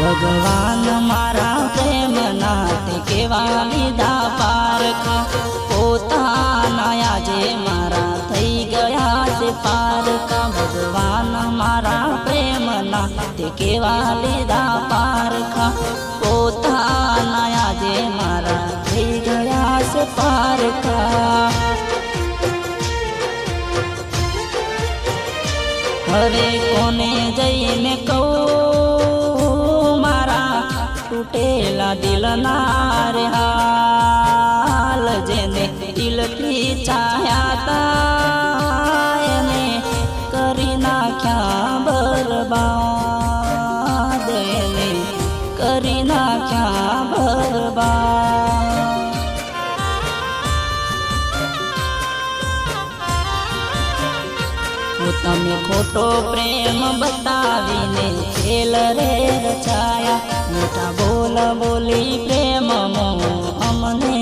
ભગવાન મારા પ્રેમના તે કેવા લીધા પારખા? પોતાના આજે મારા થઈ ગયા છે પારખા. ભગવાન મારા પ્રેમના તે કેવા લીધા પારખા? પોતાના આજે મારા થઈ ગયા છે પારખા. હવે કોને જઈને કહું? દિલના હાલ જેને દિલથી ચાહ્યા તા એને કરી નાખ્યા બરબાદ એને કરી નાખ્યા બરબાદ તમે ખોટો પ્રેમ બતાવીને ખેલ રે રચાયા મોટા બોલ પ્રેમ અમને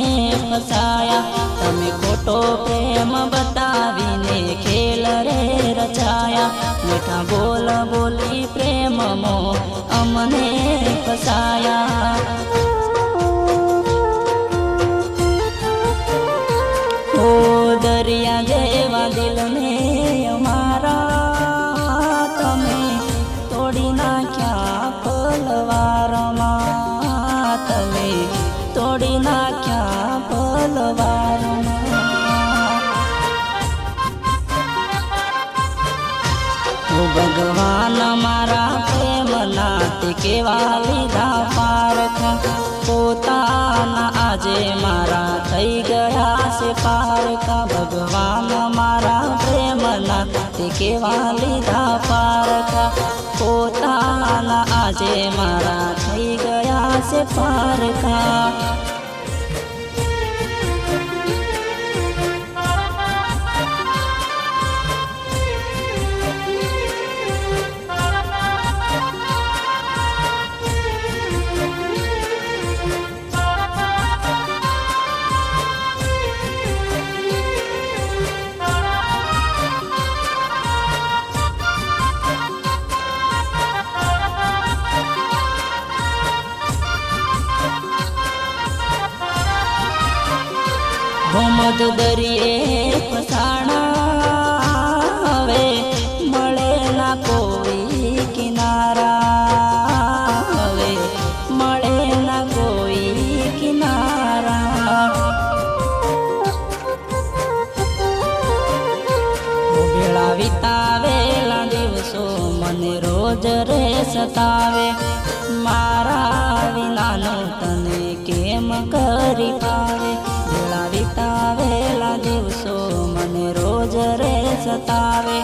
ફસાયા. તમે ખોટો પ્રેમ બતાવીને ખેલ રે રચાયા. મીઠા બોલ બોલી પ્રેમ અમને ફસાયા. ઓ દરિયા જેવા દિલને ઓ ભગવાન મારા પ્રેમના તે કેવા લીધા પારખ. પોતાના આજે મારા થઈ ગયા છે પારખા. ભગવાન મારા પ્રેમના તે કેવા લીધા પારખા. પોતાના આજે મારા થઈ ગયા છે પારખા. ભમદ દરિયે ફસાણા હવે મળે ના કોઈ કિનારા હવે મળે ના કોઈ કિનારા ભેળા વિતાવેલા દિવસો મને રોજ રે સતાવે મારા સતાવે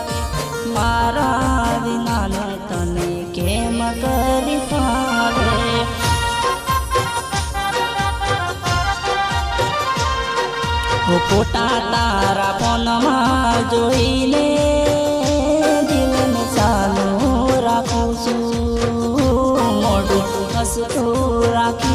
મારા વિના તને કેમ કરી પાવે ફોટા તારા ફોનમાં જોઈને દિલને ચાલુ રાખું છું. મોઢું હસતું રાખીને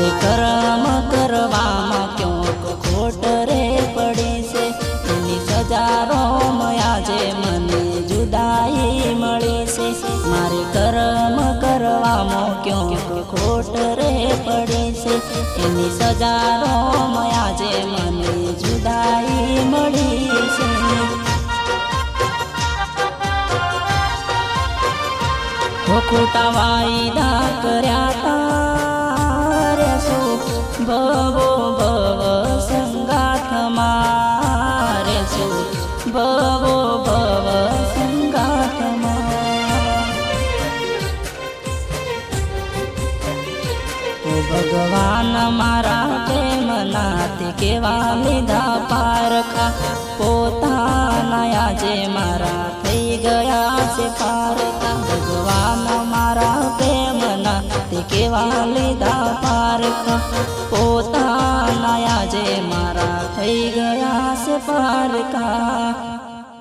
મારે કર્મ કરવામાં ક્યોક ખોટ રે પડી છે એની સજારો આજે મને જુદાઈ મળી છે મારે કર્મ કરવામાં ક્યોક ખોટ રે પડી છે એની સજારો આજે મને જુદાઈ મળી છે ખોટા વાયદા કર્યા તારે શું ભવો ભવ સંગાથ મારે શું ભવો ભવ સંગાથ ઓ ભગવાન મારા પ્રેમનાથી કેવા લીધા પારખા પોતાના આજે મારા થઈ ગયા છે પારખા ભગવાન મારા પ્રેમના તે કેવા લીધા પારખા થઈ ગયા છે પારખા